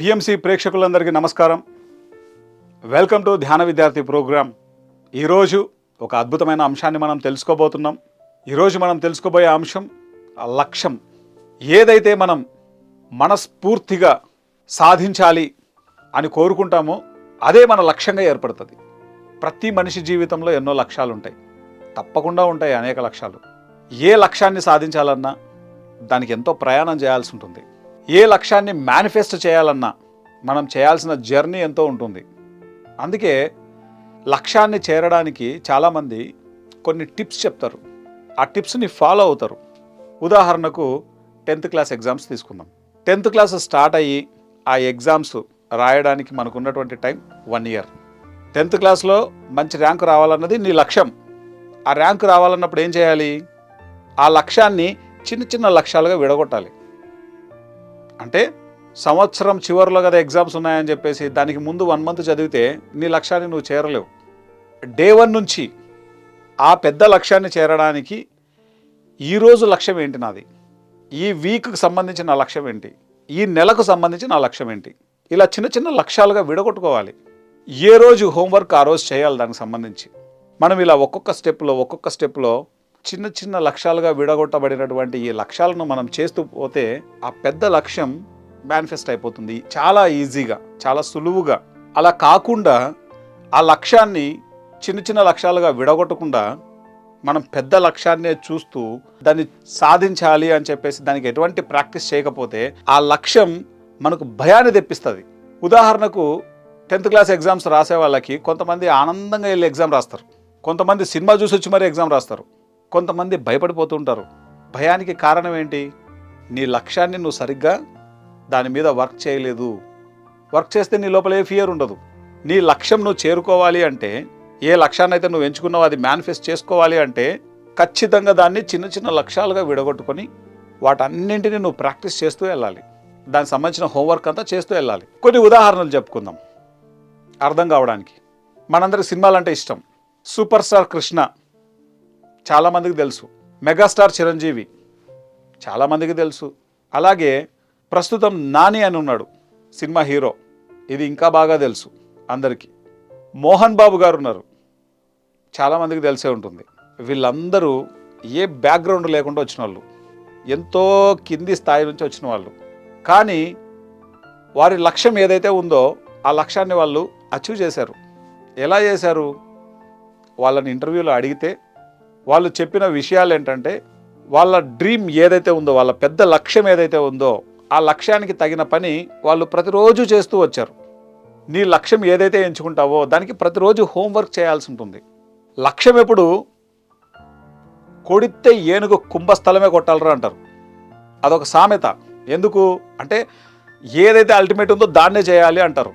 PMC ప్రేక్షకులందరికీ నమస్కారం. Welcome to ధ్యాన విద్యార్థి ప్రోగ్రాం ఈరోజు ఒక అద్భుతమైన అంశాన్ని మనం తెలుసుకోబోతున్నాం. ఈరోజు మనం తెలుసుకోబోయే అంశం లక్ష్యం. ఏదైతే మనం మనస్ఫూర్తిగా సాధించాలి అని కోరుకుంటామో అదే మన లక్ష్యంగా ఏర్పడుతుంది. ప్రతి మనిషి జీవితంలో ఎన్నో లక్ష్యాలు ఉంటాయి తప్పకుండా ఉంటాయి అనేక లక్ష్యాలు. ఏ లక్ష్యాన్ని సాధించాలన్నా దానికి ఎంతో ప్రయాణం చేయాల్సి ఉంటుంది. ఏ లక్ష్యాన్ని మేనిఫెస్ట్ చేయాలన్నా మనం చేయాల్సిన జర్నీ ఎంతో ఉంటుంది. అందుకే లక్ష్యాన్ని చేరడానికి చాలామంది కొన్ని టిప్స్ చెప్తారు. ఆ టిప్స్ని ఫాలో అవుతారు. ఉదాహరణకు టెన్త్ క్లాస్ ఎగ్జామ్స్ తీసుకుందాం. టెన్త్ క్లాస్ స్టార్ట్ అయ్యి ఆ ఎగ్జామ్స్ రాయడానికి మనకున్నటువంటి టైం వన్ ఇయర్. టెన్త్ క్లాస్లో మంచి ర్యాంక్ రావాలన్నది నీ లక్ష్యం. ఆ ర్యాంక్ రావాలన్నప్పుడు ఏం చేయాలి? ఆ లక్ష్యాన్ని చిన్న చిన్న లక్ష్యాలుగా విడగొట్టాలి. అంటే సంవత్సరం చివరిలో కదా ఎగ్జామ్స్ ఉన్నాయని చెప్పేసి దానికి ముందు వన్ మంత్ చదివితే నీ లక్ష్యాన్ని నువ్వు చేరలేవు. డే వన్ నుంచి ఆ పెద్ద లక్ష్యాన్ని చేరడానికి ఈరోజు లక్ష్యం ఏంటి నాది? ఈ వీక్కి సంబంధించి నా లక్ష్యం ఏంటి? ఈ నెలకు సంబంధించి నా లక్ష్యం ఏంటి? ఇలా చిన్న చిన్న లక్ష్యాలుగా విడగొట్టుకోవాలి. ఏ రోజు హోంవర్క్ ఆ రోజు చేయాలి దానికి సంబంధించి. మనం ఇలా ఒక్కొక్క స్టెప్లో ఒక్కొక్క స్టెప్లో చిన్న చిన్న లక్ష్యాలుగా విడగొట్టబడినటువంటి ఈ లక్ష్యాలను మనం చేస్తూ పోతే ఆ పెద్ద లక్ష్యం మేనిఫెస్ట్ అయిపోతుంది. చాలా ఈజీగా చాలా సులువుగా. అలా కాకుండా ఆ లక్ష్యాన్ని చిన్న చిన్న లక్ష్యాలుగా విడగొట్టకుండా మనం పెద్ద లక్ష్యాన్నే చూస్తూ దాన్ని సాధించాలి అని చెప్పేసి దానికి ఎటువంటి ప్రాక్టీస్ చేయకపోతే ఆ లక్ష్యం మనకు భయాన్ని తెప్పిస్తుంది. ఉదాహరణకు టెన్త్ క్లాస్ ఎగ్జామ్స్ రాసే వాళ్ళకి కొంతమంది ఆనందంగా వెళ్ళి ఎగ్జామ్ రాస్తారు. కొంతమంది సినిమా చూసి వచ్చి మరీ ఎగ్జామ్ రాస్తారు. కొంతమంది భయపడిపోతూ ఉంటారు భయానికి కారణం ఏంటి? నీ లక్ష్యాన్ని నువ్వు సరిగ్గా దాని మీద వర్క్ చేయలేదు. వర్క్ చేస్తే నీ లోపల ఏ ఫియర్ ఉండదు. నీ లక్ష్యం నువ్వు చేరుకోవాలి అంటే ఏ లక్ష్యాన్ని అయితే నువ్వు ఎంచుకున్నావు అది మేనిఫెస్ట్ చేసుకోవాలి అంటే ఖచ్చితంగా దాన్ని చిన్న చిన్న లక్ష్యాలుగా విడగొట్టుకొని వాటన్నింటినీ నువ్వు ప్రాక్టీస్ చేస్తూ వెళ్ళాలి. దానికి సంబంధించిన హోంవర్క్ అంతా చేస్తూ వెళ్ళాలి. కొన్ని ఉదాహరణలు చెప్పుకుందాం. అర్థం కావడానికి. మనందరికి సినిమాలు అంటే ఇష్టం. సూపర్ స్టార్ కృష్ణ చాలామందికి తెలుసు. మెగాస్టార్ చిరంజీవి. చాలామందికి తెలుసు. అలాగే ప్రస్తుతం నాని అని ఉన్నాడు సినిమా హీరో. ఇది ఇంకా బాగా తెలుసు అందరికీ. మోహన్ బాబు గారు ఉన్నారు. చాలామందికి తెలిసే ఉంటుంది. వీళ్ళందరూ ఏ బ్యాక్గ్రౌండ్ లేకుండా వచ్చిన వాళ్ళు. ఎంతో కింది స్థాయి నుంచి వచ్చిన వాళ్ళు. కానీ వారి లక్ష్యం ఏదైతే ఉందో ఆ లక్ష్యాన్ని వాళ్ళు అచీవ్ చేశారు. ఎలా చేశారు? వాళ్ళని ఇంటర్వ్యూలో అడిగితే వాళ్ళు చెప్పిన విషయాలు ఏంటంటే వాళ్ళ డ్రీమ్ ఏదైతే ఉందో వాళ్ళ పెద్ద లక్ష్యం ఏదైతే ఉందో ఆ లక్ష్యానికి తగిన పని వాళ్ళు ప్రతిరోజు చేస్తూ వచ్చారు. నీ లక్ష్యం ఏదైతే ఎంచుకుంటావో దానికి ప్రతిరోజు హోంవర్క్ చేయాల్సి ఉంటుంది. లక్ష్యం ఎప్పుడు? కొడితే ఏనుగు కుంభస్థలమే కొట్టాలరా అంటారు. అదొక సామెత. ఎందుకు? అంటే ఏదైతే అల్టిమేట్ ఉందో దాన్నే చేయాలి అంటారు.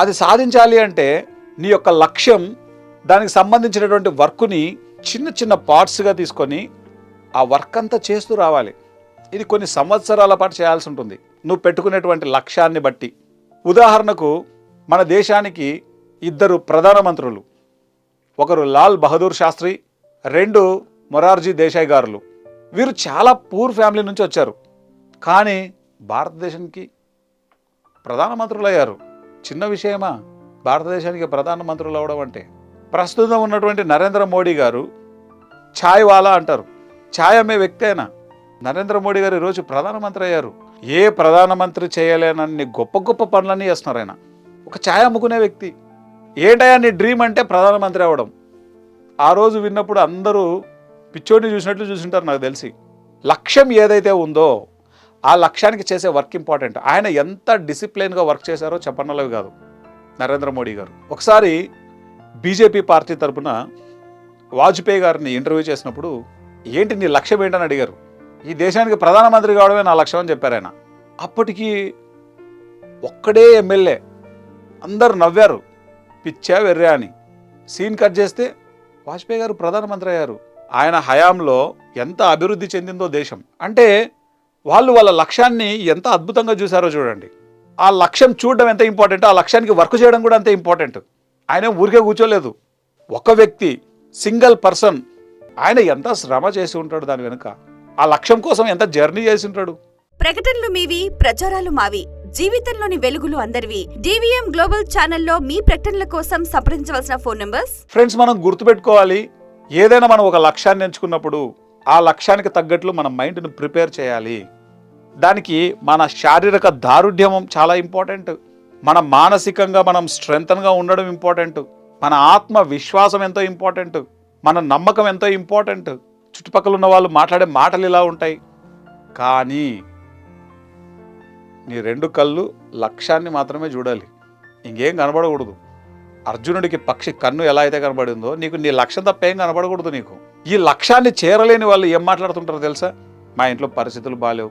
అది సాధించాలి అంటే నీ యొక్క లక్ష్యం దానికి సంబంధించినటువంటి వర్క్ని చిన్న చిన్న పార్ట్స్గా తీసుకొని ఆ వర్క్ అంతా చేస్తూ రావాలి. ఇది కొన్ని సంవత్సరాల పాటు చేయాల్సి ఉంటుంది. నువ్వు పెట్టుకునేటువంటి లక్ష్యాన్ని బట్టి. ఉదాహరణకు మన దేశానికి ఇద్దరు ప్రధానమంత్రులు ఒకరు లాల్ బహదూర్ శాస్త్రి రెండు మొరార్జీ దేశాయ్ గారులు. వీరు చాలా పూర్ ఫ్యామిలీ నుంచి వచ్చారు. కానీ భారతదేశానికి ప్రధానమంత్రులు అయ్యారు చిన్న విషయమా? భారతదేశానికి ప్రధానమంత్రులు అవడం అంటే ప్రస్తుతం ఉన్నటువంటి నరేంద్ర మోడీ గారు ఛాయ్ వాలా అంటారు. ఛాయ్ అమ్మే వ్యక్తి అయినా. నరేంద్ర మోడీ గారు ఈరోజు ప్రధానమంత్రి అయ్యారు. ఏ ప్రధానమంత్రి చేయలేనన్ని గొప్ప గొప్ప పనులన్నీ చేస్తున్నారు ఆయన. ఒక ఛాయ్ అమ్ముకునే వ్యక్తి. ఏంటయా నీ డ్రీమ్ అంటే ప్రధానమంత్రి అవ్వడం. ఆ రోజు విన్నప్పుడు అందరూ పిచ్చోడిని చూసినట్లు చూసింటారు నాకు తెలిసి. లక్ష్యం ఏదైతే ఉందో ఆ లక్ష్యానికి చేసే వర్క్ ఇంపార్టెంట్. ఆయన ఎంత డిసిప్లైన్గా వర్క్ చేశారో చెప్పనలవి కాదు నరేంద్ర మోడీ గారు. ఒకసారి బీజేపీ పార్టీ తరపున వాజ్పేయి గారిని ఇంటర్వ్యూ చేసినప్పుడు ఏంటి నీ లక్ష్యం ఏంటని అడిగారు. ఈ దేశానికి ప్రధానమంత్రి కావడమే నా లక్ష్యం అని చెప్పారు ఆయన. అప్పటికి ఒక్కడే ఎమ్మెల్యే. అందరు నవ్వారు. పిచ్చా వెర్రా అని. సీన్ కట్ చేస్తే వాజ్పేయి గారు ప్రధానమంత్రి అయ్యారు. ఆయన హయాంలో ఎంత అభివృద్ధి చెందిందో దేశం. అంటే వాళ్ళు వాళ్ళ లక్ష్యాన్ని ఎంత అద్భుతంగా చూశారో చూడండి. ఆ లక్ష్యం చూడడం ఎంత ఇంపార్టెంట్ ఆ లక్ష్యానికి వర్క్ చేయడం కూడా అంతే ఇంపార్టెంట్. ఆయన ఊరికే కూర్చోలేదు. ఒక వ్యక్తి సింగిల్ పర్సన్ ఆయన ఎంత శ్రమ చేసి ఉంటాడు దాని వెనుక? ఆ లక్ష్యం కోసం ఎంత జర్నీ చేసి ఉంటాడు? ప్రకటనలు మీవి ప్రచారాలు మావి జీవితంలోని వెలుగులు అందరివి. డివిఎం గ్లోబల్ ఛానల్లో మీ ప్రకటనల కోసం సంప్రదించవలసిన ఫోన్ నంబర్స్? ఫ్రెండ్స్ మనం గుర్తుపెట్టుకోవాలి. ఏదైనా మనం ఒక లక్ష్యాన్ని ఎంచుకున్నప్పుడు ఆ లక్ష్యానికి తగ్గట్లు మన మైండ్ను ప్రిపేర్ చేయాలి. దానికి మన శారీరక దారుఢ్యం చాలా ఇంపార్టెంట్. మన మానసికంగా మనం స్ట్రెంగ్త్గా ఉండడం ఇంపార్టెంట్. మన ఆత్మ విశ్వాసం ఎంతో ఇంపార్టెంట్. మన నమ్మకం ఎంతో ఇంపార్టెంట్. చుట్టుపక్కల ఉన్న వాళ్ళు మాట్లాడే మాటలు ఇలా ఉంటాయి. కానీ నీ రెండు కళ్ళు లక్ష్యాన్ని మాత్రమే చూడాలి. ఇంకేం కనబడకూడదు. అర్జునుడికి పక్షి కన్ను ఎలా అయితే కనబడిందో నీకు నీ లక్ష్యం తప్ప ఏం కనబడకూడదు నీకు. ఈ లక్ష్యాన్ని చేరలేని వాళ్ళు ఏం మాట్లాడుతుంటారో తెలుసా? మా ఇంట్లో పరిస్థితులు బాలేవు.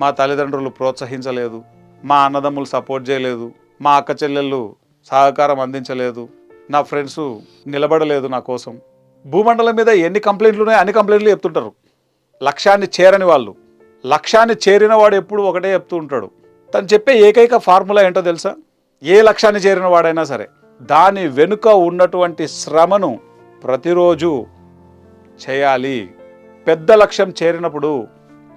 మా తల్లిదండ్రులు ప్రోత్సహించలేదు. మా అన్నదమ్ములు సపోర్ట్ చేయలేదు. మా అక్క చెల్లెళ్ళు సహకారం అందించలేదు. నా ఫ్రెండ్స్ నిలబడలేదు నా కోసం. భూమండలం మీద ఎన్ని కంప్లైంట్లు ఉన్నాయో అన్ని కంప్లైంట్లు చెప్తుంటారు. లక్ష్యాన్ని చేరని వాళ్ళు. లక్ష్యాన్ని చేరిన వాడు ఎప్పుడు ఒకటే చెప్తూ ఉంటాడు. తను చెప్పే ఏకైక ఫార్ములా ఏంటో తెలుసా? ఏ లక్ష్యాన్ని చేరిన వాడైనా సరే దాని వెనుక ఉన్నటువంటి శ్రమను ప్రతిరోజు చేయాలి. పెద్ద లక్ష్యం చేరినప్పుడు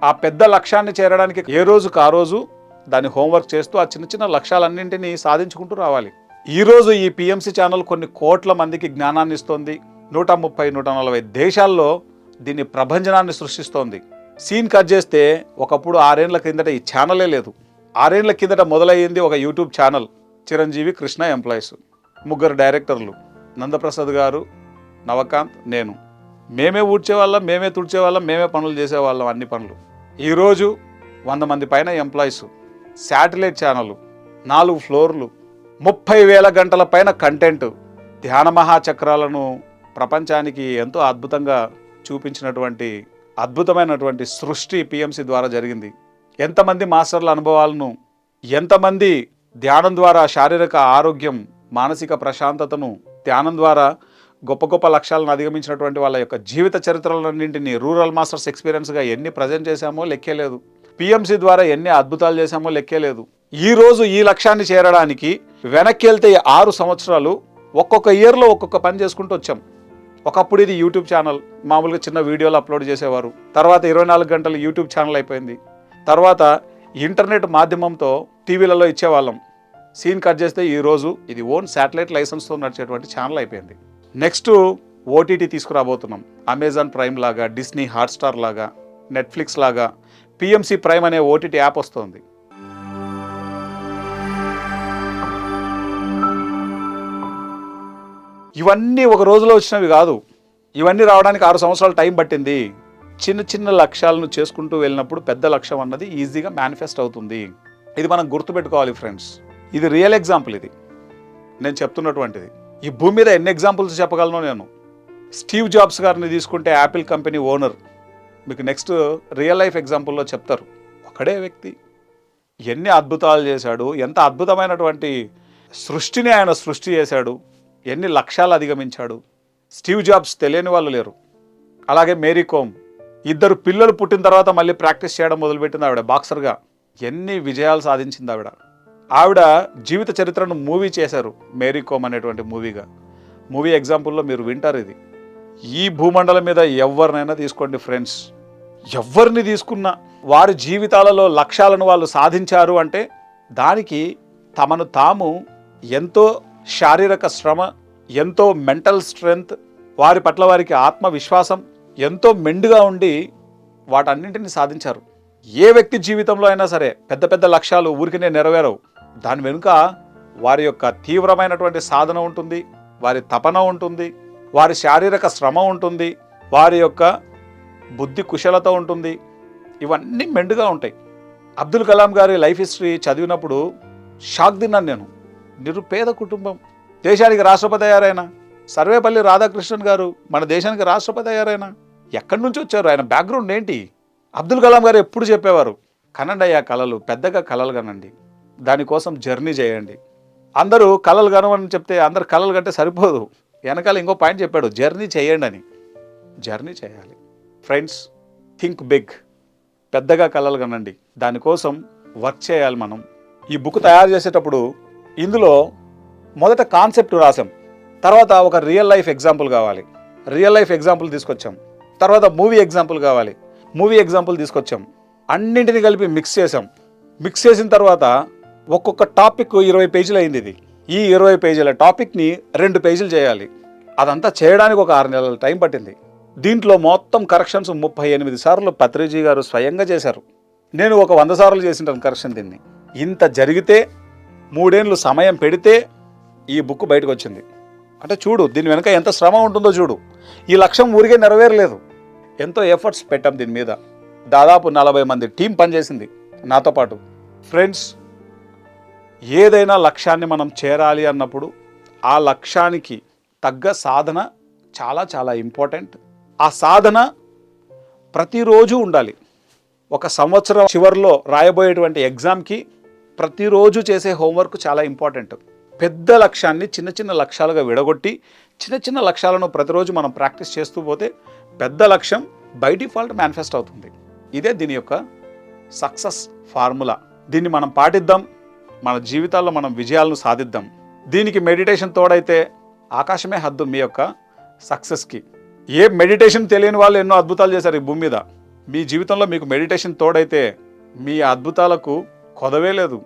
ఆ పెద్ద లక్ష్యాన్ని చేరడానికి ఏ రోజుకు ఆ రోజు దాన్ని హోంవర్క్ చేస్తూ ఆ చిన్న చిన్న లక్ష్యాలన్నింటినీ సాధించుకుంటూ రావాలి. ఈరోజు ఈ పిఎంసి ఛానల్ కొన్ని కోట్ల మందికి జ్ఞానాన్ని ఇస్తోంది. నూట ముప్పై నూట నలభై దేశాల్లో దీన్ని ప్రభంజనాన్ని సృష్టిస్తోంది. సీన్ కట్ చేస్తే ఒకప్పుడు ఆరేళ్ళ కిందట ఈ ఛానలే లేదు. ఆరేళ్ళ కిందట మొదలయ్యింది ఒక YouTube channel Chiranjeevi Krishna employees. ముగ్గురు డైరెక్టర్లు నందప్రసాద్ గారు నవకాంత్ నేను. మేమే ఊడ్చేవాళ్ళం మేమే తుడిచేవాళ్ళం మేమే పనులు చేసేవాళ్ళం అన్ని పనులు. ఈరోజు వంద మంది పైన ఎంప్లాయీస్. శాటిలైట్ ఛానల్ నాలుగు ఫ్లోర్లు ముప్పై వేల గంటల పైన కంటెంట్ ధ్యాన మహాచక్రాలను ప్రపంచానికి ఎంతో అద్భుతంగా చూపించినటువంటి అద్భుతమైనటువంటి సృష్టి పిఎంసి ద్వారా జరిగింది. ఎంతమంది మాస్టర్ల అనుభవాలను ఎంతమంది ధ్యానం ద్వారా శారీరక ఆరోగ్యం మానసిక ప్రశాంతతను ధ్యానం ద్వారా గొప్ప గొప్ప లక్ష్యాలను అధిగమించినటువంటి వాళ్ళ యొక్క జీవిత చరిత్రలన్నింటినీ రూరల్ మాస్టర్స్ ఎక్స్పీరియన్స్గా ఎన్ని ప్రజెంట్ చేశామో లెక్కేలేదు పిఎంసీ ద్వారా ఎన్ని అద్భుతాలు చేశామో లెక్కేలేదు ఈ రోజు ఈ లక్ష్యాన్ని చేరడానికి వెనక్కి వెళ్తే ఆరు సంవత్సరాలు ఒక్కొక్క ఇయర్లో ఒక్కొక్క పని చేసుకుంటూ వచ్చాం. ఒకప్పుడు ఇది యూట్యూబ్ ఛానల్ మామూలుగా చిన్న వీడియోలు అప్లోడ్ చేసేవారు. తర్వాత ఇరవై నాలుగు గంటలు యూట్యూబ్ ఛానల్ అయిపోయింది. తర్వాత ఇంటర్నెట్ మాధ్యమంతో టీవీలలో ఇచ్చేవాళ్ళం. సీన్ కట్ చేస్తే ఈరోజు ఇది ఓన్ శాటిలైట్ లైసెన్స్తో నడిచేటువంటి ఛానల్ అయిపోయింది. నెక్స్ట్ ఓటీటీ తీసుకురాబోతున్నాం. అమెజాన్ ప్రైమ్ లాగా డిస్నీ హాట్స్టార్ లాగా నెట్ఫ్లిక్స్ లాగా పిఎంసి ప్రైమ్ అనే ఓటీటీ యాప్ వస్తుంది. ఇవన్నీ ఒక రోజులో వచ్చినవి కాదు. ఇవన్నీ రావడానికి ఆరు సంవత్సరాలు టైం పట్టింది. చిన్న చిన్న లక్ష్యాలను చేసుకుంటూ వెళ్ళినప్పుడు పెద్ద లక్ష్యం అన్నది ఈజీగా మేనిఫెస్ట్ అవుతుంది. ఇది మనం గుర్తుపెట్టుకోవాలి ఫ్రెండ్స్. ఇది రియల్ ఎగ్జాంపుల్ ఇది. నేను చెప్తున్నటువంటిది. ఈ భూమి మీద ఎన్ని ఎగ్జాంపుల్స్ చెప్పగలను నేను? స్టీవ్ జాబ్స్ గారిని తీసుకుంటే యాపిల్ కంపెనీ ఓనర్. మీకు నెక్స్ట్ రియల్ లైఫ్ ఎగ్జాంపుల్లో చెప్తారు. ఒకడే వ్యక్తి ఎన్ని అద్భుతాలు చేశాడు ఎంత అద్భుతమైనటువంటి సృష్టిని ఆయన సృష్టి చేశాడు ఎన్ని లక్ష్యాలు అధిగమించాడు. స్టీవ్ జాబ్స్ తెలియని వాళ్ళు లేరు. అలాగే మేరీ కోమ్ ఇద్దరు పిల్లలు పుట్టిన తర్వాత మళ్ళీ ప్రాక్టీస్ చేయడం మొదలుపెట్టింది ఆవిడ బాక్సర్గా. ఎన్ని విజయాలు సాధించింది ఆవిడ. ఆవిడ జీవిత చరిత్రను మూవీ చేశారు మేరీ కోమ్ అనేటువంటి మూవీగా. మూవీ ఎగ్జాంపుల్లో మీరు వింటారు ఇది. ఈ భూమండలం మీద ఎవరినైనా తీసుకోండి ఫ్రెండ్స్ ఎవరిని తీసుకున్నా వారి జీవితాలలో లక్ష్యాలను వాళ్ళు సాధించారు అంటే దానికి తమను తాము ఎంతో శారీరక శ్రమ ఎంతో మెంటల్ స్ట్రెంగ్త్ వారి పట్ల వారికి ఆత్మవిశ్వాసం ఎంతో మెండుగా ఉండి వాటన్నింటిని సాధించారు. ఏ వ్యక్తి జీవితంలో అయినా సరే పెద్ద పెద్ద లక్ష్యాలు ఊరికినే నెరవేరవు. దాని వెనుక వారి యొక్క తీవ్రమైనటువంటి సాధన ఉంటుంది వారి తపన ఉంటుంది వారి శారీరక శ్రమ ఉంటుంది వారి యొక్క బుద్ధి కుశలత ఉంటుంది. ఇవన్నీ మెండుగా ఉంటాయి. అబ్దుల్ కలాం గారి లైఫ్ హిస్టరీ చదివినప్పుడు షాక్ తిన్నాను నేను. నిరుపేద కుటుంబం. దేశానికి రాష్ట్రపతి అయ్యారాయన? సర్వేపల్లి రాధాకృష్ణన్ గారు మన దేశానికి రాష్ట్రపతి అయ్యారాయన? ఎక్కడి నుంచి వచ్చారు? ఆయన బ్యాక్గ్రౌండ్ ఏంటి? అబ్దుల్ కలాం గారు ఎప్పుడు చెప్పేవారు? కనండి కళలు పెద్దగా కళలు కనండి. దానికోసం జర్నీ చేయండి. అందరూ కళలు కనవని చెప్తే అందరు కళలు కంటే సరిపోదు. వెనకాల ఇంకో పాయింట్ చెప్పాడు జర్నీ చేయండి అని. జర్నీ చేయాలి. ఫ్రెండ్స్ థింక్ బిగ్ పెద్దగా కలలు కనండి. దానికోసం వర్క్ చేయాలి మనం. ఈ బుక్ తయారు చేసేటప్పుడు ఇందులో మొదట కాన్సెప్ట్ రాసాం. తర్వాత ఒక రియల్ లైఫ్ ఎగ్జాంపుల్ కావాలి. రియల్ లైఫ్ ఎగ్జాంపుల్ తీసుకొచ్చాం. తర్వాత మూవీ ఎగ్జాంపుల్ కావాలి. మూవీ ఎగ్జాంపుల్ తీసుకొచ్చాం. అన్నింటిని కలిపి మిక్స్ చేసాం. మిక్స్ చేసిన తర్వాత ఒక్కొక్క టాపిక్ ఇరవై పేజీలు అయింది ఇది. ఈ ఇరవై పేజీల టాపిక్ని రెండు పేజీలు చేయాలి. అదంతా చేయడానికి ఒక ఆరు నెలల టైం పట్టింది. దీంట్లో మొత్తం కరెక్షన్స్ ముప్పై ఎనిమిది సార్లు పత్రిజీ గారు స్వయంగా చేశారు. నేను ఒక వంద సార్లు చేసింటాను కరెక్షన్ దీన్ని. ఇంత జరిగితే మూడేళ్ళు సమయం పెడితే ఈ బుక్ బయటకు వచ్చింది అంటే చూడు దీని వెనక ఎంత శ్రమ ఉంటుందో చూడు. ఈ లక్ష్యం ఊరికే నెరవేరలేదు. ఎంతో ఎఫర్ట్స్ పెట్టాం దీని మీద. దాదాపు నలభై మంది టీం పనిచేసింది నాతో పాటు. ఫ్రెండ్స్ ఏదైనా లక్ష్యాన్ని మనం చేరాలి అన్నప్పుడు ఆ లక్ష్యానికి తగ్గ సాధన చాలా చాలా ఇంపార్టెంట్. ఆ సాధన ప్రతిరోజు ఉండాలి. ఒక సంవత్సరం చివరిలో రాయబోయేటువంటి ఎగ్జామ్కి ప్రతిరోజు చేసే హోంవర్క్ చాలా ఇంపార్టెంట్. పెద్ద లక్ష్యాన్ని చిన్న చిన్న లక్ష్యాలుగా విడగొట్టి చిన్న చిన్న లక్ష్యాలను ప్రతిరోజు మనం ప్రాక్టీస్ చేస్తూ పోతే పెద్ద లక్ష్యం బై డిఫాల్ట్ మేనిఫెస్ట్ అవుతుంది. ఇదే దీని యొక్క సక్సెస్ ఫార్ములా. దీన్ని మనం పాటిద్దాం మన జీవితాల్లో మనం విజయాలను సాధిద్దాం. దీనికి మెడిటేషన్ తోడైతే ఆకాశమే హద్దు మీ యొక్క సక్సెస్కి. ఏ మెడిటేషన్ తెలియని వాళ్ళు ఎన్నో అద్భుతాలు చేశారు ఈ భూమి మీద. మీ జీవితంలో మీకు మెడిటేషన్ తోడైతే మీ అద్భుతాలకు కొదవే లేదు.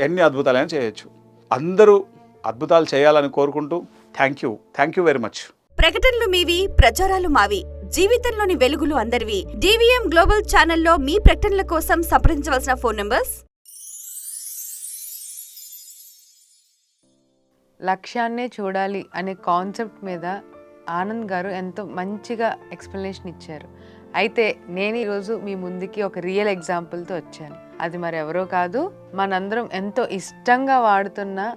ఎన్ని అద్భుతాలైనా చేయొచ్చు. అందరూ అద్భుతాలు చేయాలని కోరుకుంటూ thank you thank you very much ప్రకటనలు మీవి ప్రచారాలు మావి. జీవితంలోని వెలుగులు అందరివి. డివిఎం గ్లోబల్ ఛానల్లో మీ ప్రకటనల కోసం సంప్రదించవలసిన ఫోన్ నంబర్స్? లక్ష్యాన్నే చూడాలి అనే కాన్సెప్ట్ మీద ఆనంద్ గారు ఎంతో మంచిగా ఎక్స్ప్లెనేషన్ ఇచ్చారు. అయితే నేను ఈరోజు మీ ముందుకి ఒక రియల్ ఎగ్జాంపుల్తో వచ్చాను. అది మరి ఎవరో కాదు మనందరం ఎంతో ఇష్టంగా వాడుతున్న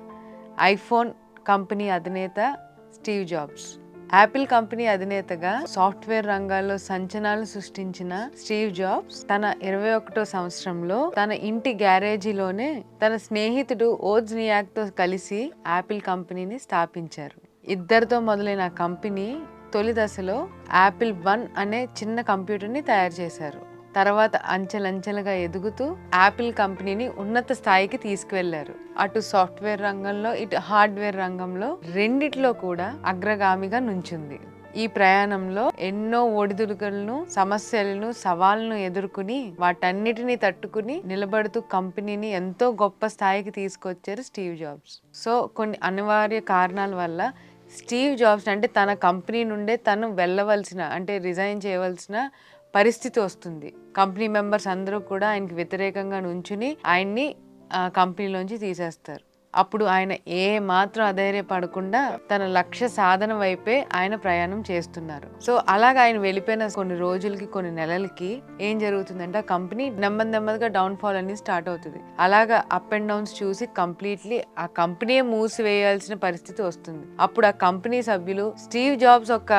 ఐఫోన్ కంపెనీ అధినేత స్టీవ్ జాబ్స్. యాపిల్ కంపెనీ అధినేతగా సాఫ్ట్వేర్ రంగాల్లో సంచలనాలు సృష్టించిన స్టీవ్ జాబ్స్ తన ఇరవై ఒకటో సంవత్సరంలో తన ఇంటి గ్యారేజీలోనే తన స్నేహితుడు ఓజ్నియాక్తో కలిసి యాపిల్ కంపెనీని స్థాపించారు. ఇద్దరితో మొదలైన కంపెనీ తొలి దశలో యాపిల్ వన్ అనే చిన్న కంప్యూటర్ని తయారు చేశారు. తర్వాత అంచెలంచెలుగా ఎదుగుతూ యాపిల్ కంపెనీని ఉన్నత స్థాయికి తీసుకువెళ్ళారు. అటు సాఫ్ట్వేర్ రంగంలో ఇటు హార్డ్వేర్ రంగంలో రెండిట్లో కూడా అగ్రగామిగా నుంచుంది. ఈ ప్రయాణంలో ఎన్నో ఒడిదుడుకులను సమస్యలను సవాళ్ళను ఎదుర్కొని వాటన్నిటిని తట్టుకుని నిలబడుతూ కంపెనీని ఎంతో గొప్ప స్థాయికి తీసుకొచ్చారు స్టీవ్ జాబ్స్. సో కొన్ని అనివార్య కారణాల వల్ల స్టీవ్ జాబ్స్ అంటే తన కంపెనీ నుండే తను వెళ్ళవలసిన అంటే రిజైన్ చేయవలసిన పరిస్థితి వస్తుంది. కంపెనీ మెంబర్స్ అందరూ కూడా ఆయనకి వ్యతిరేకంగా నుంచుని ఆయన్ని ఆ కంపెనీలోంచి తీసేస్తారు. అప్పుడు ఆయన ఏ మాత్రం అధైర్యపడకుండా తన లక్ష్య సాధన వైపే ఆయన ప్రయాణం చేస్తున్నారు. సో అలాగ ఆయన వెళ్ళిపోయిన కొన్ని రోజులకి కొన్ని నెలలకి ఏం జరుగుతుందంటే ఆ కంపెనీ నెమ్మది నెమ్మదిగా డౌన్ ఫాల్ అనేది స్టార్ట్ అవుతుంది. అలాగా అప్ అండ్ డౌన్స్ చూసి కంప్లీట్లీ ఆ కంపెనీయే మూసివేయాల్సిన పరిస్థితి వస్తుంది. అప్పుడు ఆ కంపెనీ సభ్యులు స్టీవ్ జాబ్స్ యొక్క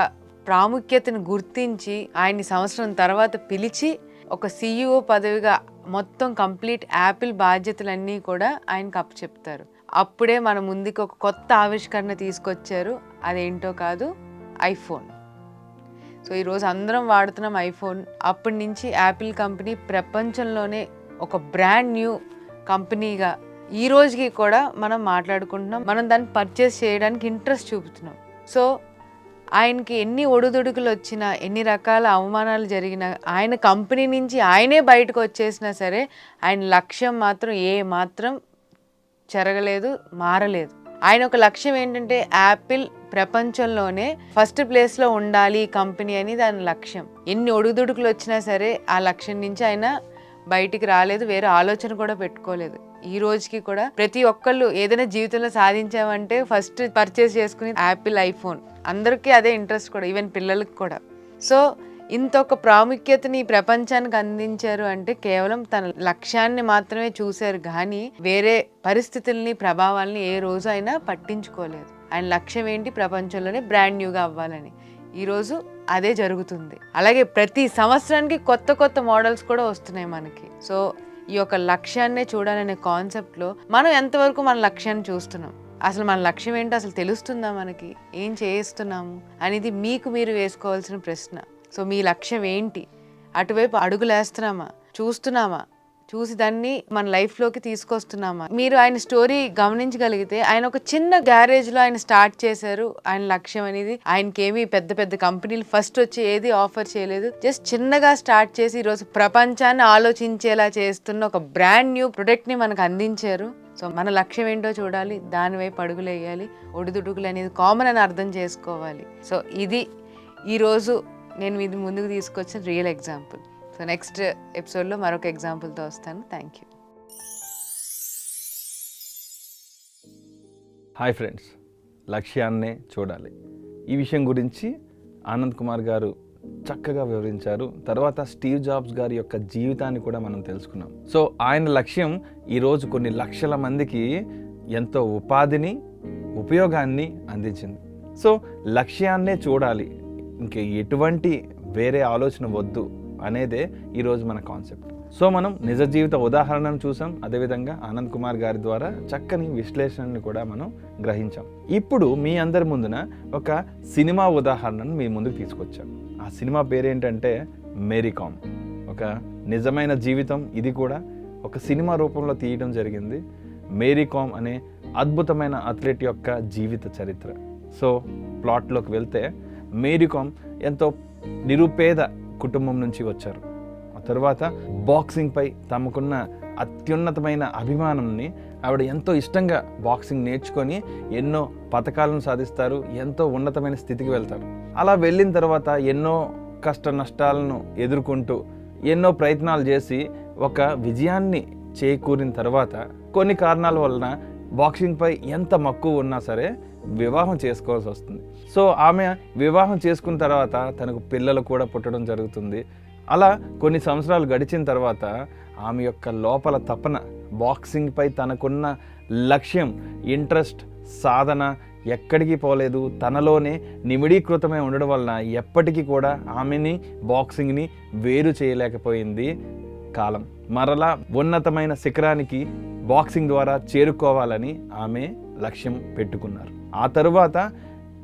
ప్రాముఖ్యతను గుర్తించి ఆయన్ని సంవత్సరం తర్వాత పిలిచి ఒక సీఈఓ పదవిగా మొత్తం కంప్లీట్ యాపిల్ బాధ్యతలన్నీ కూడా ఆయనకు అప్పచెప్తారు. అప్పుడే మన ముందుకు ఒక కొత్త ఆవిష్కరణ తీసుకొచ్చారు. అదేంటో కాదు ఐఫోన్. సో ఈరోజు అందరం వాడుతున్నాం ఐఫోన్. అప్పటి నుంచి యాపిల్ కంపెనీ ప్రపంచంలోనే ఒక బ్రాండ్ న్యూ కంపెనీగా ఈ రోజుకి కూడా మనం మాట్లాడుకుంటున్నాం. మనం దాన్ని పర్చేస్ చేయడానికి ఇంట్రెస్ట్ చూపుతున్నాం. సో ఆయనకి ఎన్ని ఒడుదుడుకులు వచ్చినా ఎన్ని రకాల అవమానాలు జరిగినా ఆయన కంపెనీ నుంచి ఆయనే బయటకు వచ్చేసినా సరే ఆయన లక్ష్యం మాత్రం ఏ మాత్రం చెరగలేదు మారలేదు. ఆయన ఒక లక్ష్యం ఏంటంటే యాపిల్ ప్రపంచంలోనే ఫస్ట్ ప్లేస్లో ఉండాలి కంపెనీ అని దాని లక్ష్యం. ఎన్ని ఒడుదుడుకులు వచ్చినా సరే ఆ లక్ష్యం నుంచి ఆయన బయటికి రాలేదు వేరే ఆలోచన కూడా పెట్టుకోలేదు. ఈ రోజుకి కూడా ప్రతి ఒక్కళ్ళు ఏదైనా జీవితంలో సాధించామంటే ఫస్ట్ పర్చేస్ చేసుకుని యాపిల్ ఐఫోన్. అందరికీ అదే ఇంట్రెస్ట్ కూడా ఈవెన్ పిల్లలకి కూడా. సో ఇంత ఒక ప్రాముఖ్యతని ఈ ప్రపంచానికి అందించారు అంటే కేవలం తన లక్ష్యాన్ని మాత్రమే చూశారు కానీ వేరే పరిస్థితుల్ని ప్రభావాల్ని ఏ రోజు అయినా పట్టించుకోలేదు. ఆయన లక్ష్యం ఏంటి? ప్రపంచంలోనే బ్రాండ్ న్యూగా అవ్వాలని. ఈరోజు అదే జరుగుతుంది. అలాగే ప్రతి సంవత్సరానికి కొత్త కొత్త మోడల్స్ కూడా వస్తున్నాయి మనకి. సో ఈ యొక్క లక్ష్యాన్నే చూడాలనే కాన్సెప్ట్లో మనం ఎంతవరకు మన లక్ష్యాన్ని చూస్తున్నాం? అసలు మన లక్ష్యం ఏంటో అసలు తెలుస్తుందా మనకి? ఏం చేస్తున్నాము? అనేది మీకు మీరు వేసుకోవాల్సిన ప్రశ్న. సో మీ లక్ష్యం ఏంటి? అటువైపు అడుగులేస్తున్నామా? చూస్తున్నామా? చూసి దాన్ని మన లైఫ్లోకి తీసుకొస్తున్నామా? మీరు ఆయన స్టోరీ గమనించగలిగితే ఆయన ఒక చిన్న గ్యారేజ్లో ఆయన స్టార్ట్ చేశారు. ఆయన లక్ష్యం అనేది ఆయనకి పెద్ద పెద్ద కంపెనీలు ఫస్ట్ వచ్చి ఏది ఆఫర్ చేయలేదు. జస్ట్ చిన్నగా స్టార్ట్ చేసి ఈరోజు ప్రపంచాన్ని ఆలోచించేలా చేస్తున్న ఒక బ్రాండ్ న్యూ ప్రొడక్ట్ని మనకు అందించారు. సో మన లక్ష్యం ఏంటో చూడాలి. దానివైపు అడుగులు వేయాలి. ఒడిదుడుకులు అనేది కామన్ అని అర్థం చేసుకోవాలి. సో ఇది ఈరోజు నేను ఇది ముందుకు తీసుకొచ్చిన రియల్ ఎగ్జాంపుల్ సో నెక్స్ట్ ఎపిసోడ్లో మరొక ఎగ్జాంపుల్తో వస్తాను. థ్యాంక్ యూ హాయ్ ఫ్రెండ్స్ లక్ష్యాన్నే చూడాలి. ఈ విషయం గురించి ఆనంద్ కుమార్ గారు చక్కగా వివరించారు. తర్వాత స్టీవ్ జాబ్స్ గారి యొక్క జీవితాన్ని కూడా మనం తెలుసుకున్నాం. సో ఆయన లక్ష్యం ఈరోజు కొన్ని లక్షల మందికి ఎంతో ఉపాధిని ఉపయోగాన్ని అందించింది. సో లక్ష్యాన్నే చూడాలి. ఇంక ఎటువంటి వేరే ఆలోచన వద్దు అనేదే ఈరోజు మన కాన్సెప్ట్. సో మనం నిజ జీవిత ఉదాహరణను చూసాం అదేవిధంగా ఆనంద్ కుమార్ గారి ద్వారా చక్కని విశ్లేషణని కూడా మనం గ్రహించాం. ఇప్పుడు మీ అందరి ముందున ఒక సినిమా ఉదాహరణను మీ ముందుకు తీసుకొచ్చాం. ఆ సినిమా పేరేంటంటే మేరీకామ్. ఒక నిజమైన జీవితం ఇది కూడా ఒక సినిమా రూపంలో తీయడం జరిగింది. మేరీకామ్ అనే అద్భుతమైన అథ్లెట్ యొక్క జీవిత చరిత్ర. సో ప్లాట్లోకి వెళ్తే మేరీకామ్ ఎంతో నిరుపేద కుటుంబం నుంచి వచ్చారు. ఆ తర్వాత బాక్సింగ్పై తమకున్న అత్యున్నతమైన అభిమానంని ఆవిడ ఎంతో ఇష్టంగా బాక్సింగ్ నేర్చుకొని ఎన్నో పథకాలను సాధిస్తారు ఎంతో ఉన్నతమైన స్థితికి వెళ్తారు. అలా వెళ్ళిన తర్వాత ఎన్నో కష్ట నష్టాలను ఎదుర్కొంటూ ఎన్నో ప్రయత్నాలు చేసి ఒక విజయాన్ని చేకూరిన తర్వాత కొన్ని కారణాల వలన బాక్సింగ్పై ఎంత మక్కువ ఉన్నా సరే వివాహం చేసుకోవాల్సి వస్తుంది. సో ఆమె వివాహం చేసుకున్న తర్వాత తనకు పిల్లలు కూడా పుట్టడం జరుగుతుంది. అలా కొన్ని సంవత్సరాలు గడిచిన తర్వాత ఆమె యొక్క లోపల తపన బాక్సింగ్పై తనకున్న లక్ష్యం ఇంట్రెస్ట్ సాధన ఎక్కడికి పోలేదు. తనలోనే నిమిడీకృతమై ఉండడం వలన ఎప్పటికీ కూడా ఆమెని బాక్సింగ్ని వేరు చేయలేకపోయింది కాలం. మరలా ఉన్నతమైన శిఖరానికి బాక్సింగ్ ద్వారా చేరుకోవాలని ఆమె లక్ష్యం పెట్టుకున్నారు. ఆ తరువాత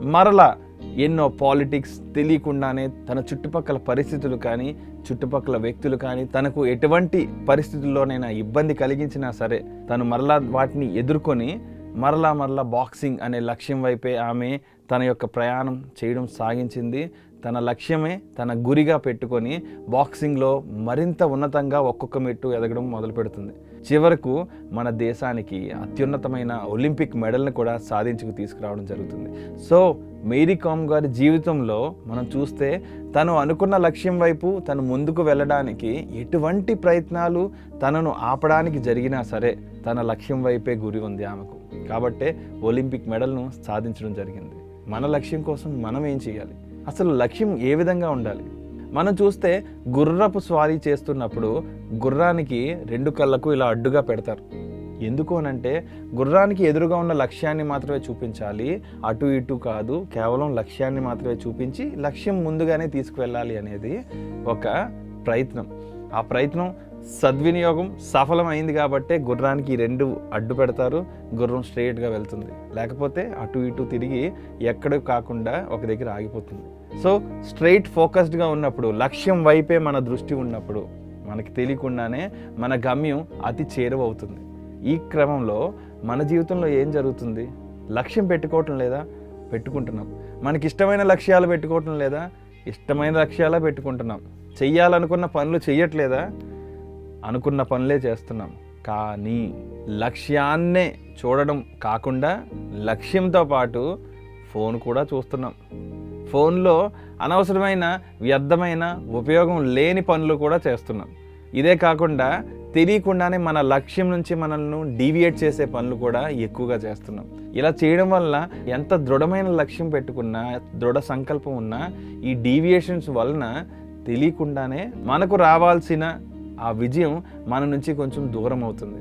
మరలా ఎన్నో పాలిటిక్స్ తెలియకుండానే తన చుట్టుపక్కల పరిస్థితులు కానీ చుట్టుపక్కల వ్యక్తులు కానీ తనకు ఎటువంటి పరిస్థితుల్లోనైనా ఇబ్బంది కలిగించినా సరే తను మరలా వాటిని ఎదుర్కొని మరలా మరలా బాక్సింగ్ అనే లక్ష్యం వైపే ఆమె తన యొక్క ప్రయాణం చేయడం సాగించింది. తన లక్ష్యమే తన గురిగా పెట్టుకొని బాక్సింగ్లో మరింత ఉన్నతంగా ఒక్కొక్క మెట్టు ఎదగడం మొదలు పెడుతుంది చివరకు మన దేశానికి అత్యున్నతమైన ఒలింపిక్ మెడల్ని కూడా సాధించుకు తీసుకురావడం జరుగుతుంది. సో మేరీ కామ్ గారి జీవితంలో మనం చూస్తే తను అనుకున్న లక్ష్యం వైపు తను ముందుకు వెళ్ళడానికి ఎటువంటి ప్రయత్నాలు తనను ఆపడానికి జరిగినా సరే తన లక్ష్యం వైపే గురి ఉంది ఆమెకు. కాబట్టే ఒలింపిక్ మెడల్ను సాధించడం జరిగింది. మన లక్ష్యం కోసం మనం ఏం చేయాలి? అసలు లక్ష్యం ఏ విధంగా ఉండాలి? మనం చూస్తే గుర్రపు స్వారీ చేస్తున్నప్పుడు గుర్రానికి రెండు కళ్ళకు ఇలా అడ్డుగా పెడతారు. ఎందుకు అనంటే గుర్రానికి ఎదురుగా ఉన్న లక్ష్యాన్ని మాత్రమే చూపించాలి. అటు ఇటు కాదు కేవలం లక్ష్యాన్ని మాత్రమే చూపించి లక్ష్యం ముందుగానే తీసుకువెళ్ళాలి అనేది ఒక ప్రయత్నం. ఆ ప్రయత్నం సద్వినియోగం సఫలమైంది కాబట్టే గుర్రానికి ఈ రెండు అడ్డు పెడతారు గుర్రం స్ట్రైట్గా వెళ్తుంది. లేకపోతే అటు ఇటు తిరిగి ఎక్కడ కాకుండా ఒక దగ్గర ఆగిపోతుంది. సో స్ట్రైట్ ఫోకస్డ్గా ఉన్నప్పుడు లక్ష్యం వైపే మన దృష్టి ఉన్నప్పుడు మనకి తెలియకుండానే మన గమ్యం అతి చేరువవుతుంది. ఈ క్రమంలో మన జీవితంలో ఏం జరుగుతుంది? లక్ష్యం పెట్టుకోవటం లేదా? పెట్టుకుంటున్నాం. మనకి ఇష్టమైన లక్ష్యాలు పెట్టుకోవటం లేదా? ఇష్టమైన లక్ష్యాలే పెట్టుకుంటున్నాం. చెయ్యాలనుకున్న పనులు చేయట్లేదా అనుకున్న పనులే చేస్తున్నాం. కానీ లక్ష్యాన్నే చూడడం కాకుండా లక్ష్యంతో పాటు ఫోన్ కూడా చూస్తున్నాం. ఫోన్లో అనవసరమైన వ్యర్థమైన ఉపయోగం లేని పనులు కూడా చేస్తున్నాం. ఇదే కాకుండా తెలియకుండానే మన లక్ష్యం నుంచి మనల్ని డీవియేట్ చేసే పనులు కూడా ఎక్కువగా చేస్తున్నాం. ఇలా చేయడం వల్ల ఎంత దృఢమైన లక్ష్యం పెట్టుకున్నా దృఢ సంకల్పం ఉన్నా ఈ డీవియేషన్స్ వలన తెలియకుండానే మనకు రావాల్సిన ఆ విజయం మన నుంచి కొంచెం దూరం అవుతుంది.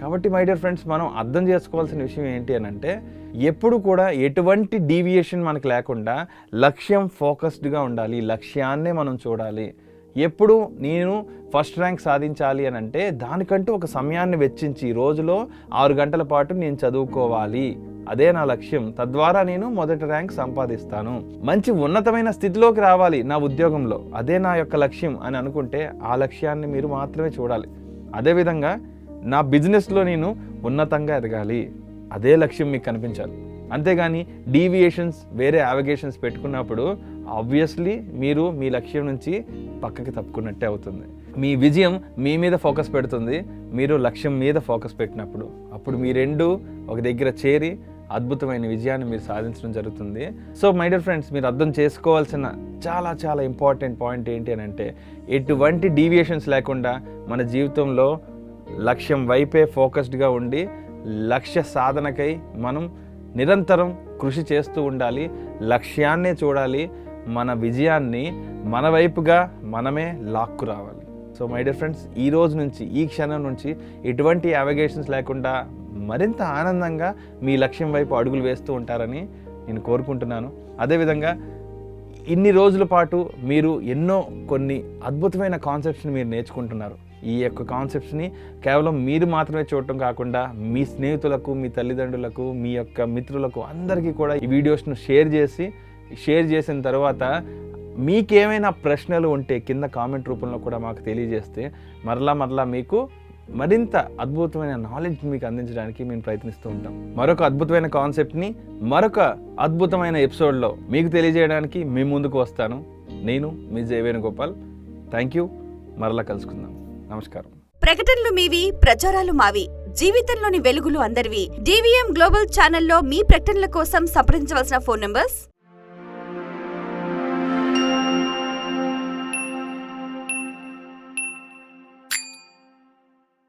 కాబట్టి మై డియర్ ఫ్రెండ్స్ మనం అర్థం చేసుకోవాల్సిన విషయం ఏంటి అని అంటే ఎప్పుడు కూడా ఎటువంటి డీవియేషన్ మనకు లేకుండా లక్ష్యం ఫోకస్డ్గా ఉండాలి. లక్ష్యాన్నే మనం చూడాలి. ఎప్పుడు నేను ఫస్ట్ ర్యాంక్ సాధించాలి అని అంటే దానికంటూ ఒక సమయాన్ని వెచ్చించి రోజులో ఆరు గంటల పాటు నేను చదువుకోవాలి. అదే నా లక్ష్యం. తద్వారా నేను మొదటి ర్యాంక్ సంపాదిస్తాను. మంచి ఉన్నతమైన స్థితిలోకి రావాలి నా ఉద్యోగంలో. అదే నా యొక్క లక్ష్యం అని అనుకుంటే ఆ లక్ష్యాన్ని మీరు మాత్రమే చూడాలి. అదేవిధంగా నా బిజినెస్లో నేను ఉన్నతంగా ఎదగాలి. అదే లక్ష్యం మీకు కనిపించాలి. అంతేగాని డీవియేషన్స్ వేరే యావిగేషన్స్ పెట్టుకున్నప్పుడు ఆబ్వియస్లీ మీరు మీ లక్ష్యం నుంచి పక్కకి తప్పుకున్నట్టే అవుతుంది. మీ విజయం మీ మీద ఫోకస్ పెడుతుంది. మీరు లక్ష్యం మీద ఫోకస్ పెట్టినప్పుడు అప్పుడు మీ రెండు ఒక దగ్గర చేరి అద్భుతమైన విజయాన్ని మీరు సాధించడం జరుగుతుంది. సో మై డియర్ ఫ్రెండ్స్ మీరు అర్థం చేసుకోవాల్సిన చాలా చాలా ఇంపార్టెంట్ పాయింట్ ఏంటి అని అంటే ఎటువంటి డీవియేషన్స్ లేకుండా మన జీవితంలో లక్ష్యం వైపే ఫోకస్డ్గా ఉండి లక్ష్య సాధనకై మనం నిరంతరం కృషి చేస్తూ ఉండాలి లక్ష్యాన్నే చూడాలి మన విజయాన్ని మన వైపుగా మనమే లాక్కు రావాలి. సో మై డియర్ ఫ్రెండ్స్ ఈ రోజు నుంచి ఈ క్షణం నుంచి ఎటువంటి అవగేషన్స్ లేకుండా మరింత ఆనందంగా మీ లక్ష్యం వైపు అడుగులు వేస్తూ ఉంటారని నేను కోరుకుంటున్నాను. అదేవిధంగా ఇన్ని రోజుల పాటు మీరు ఎన్నో కొన్ని అద్భుతమైన కాన్సెప్ట్స్ని మీరు నేర్చుకుంటున్నారు. ఈ యొక్క కాన్సెప్ట్స్ని కేవలం మీరు మాత్రమే చూడటం కాకుండా మీ స్నేహితులకు మీ తల్లిదండ్రులకు మీ యొక్క మిత్రులకు అందరికీ కూడా ఈ వీడియోస్ను షేర్ చేసి షేర్ చేసిన తర్వాత మీకేమైనా ప్రశ్నలు ఉంటే కింద కామెంట్ రూపంలో కూడా మాకు తెలియజేస్తే మరలా మరలా మీకు మరింత అద్భుతమైన నాలెడ్జ్ మీకు అందించడానికి మేము ప్రయత్నిస్తూ ఉంటాం. మరొక అద్భుతమైన కాన్సెప్ట్ని మరొక అద్భుతమైన ఎపిసోడ్లో మీకు తెలియజేయడానికి మీ ముందుకు వస్తాను. నేను మీ జయవేణుగోపాల్ థ్యాంక్ యూ మరలా కలుసుకుందాం. నమస్కారం. ప్రకటనలు మీవి ప్రచారాలు మావి. జీవితంలోని వెలుగులు అందరివి. డివిఎం గ్లోబల్ ఛానల్లో మీ ప్రకటనల కోసం సంప్రదించవలసిన ఫోన్ నంబర్స్?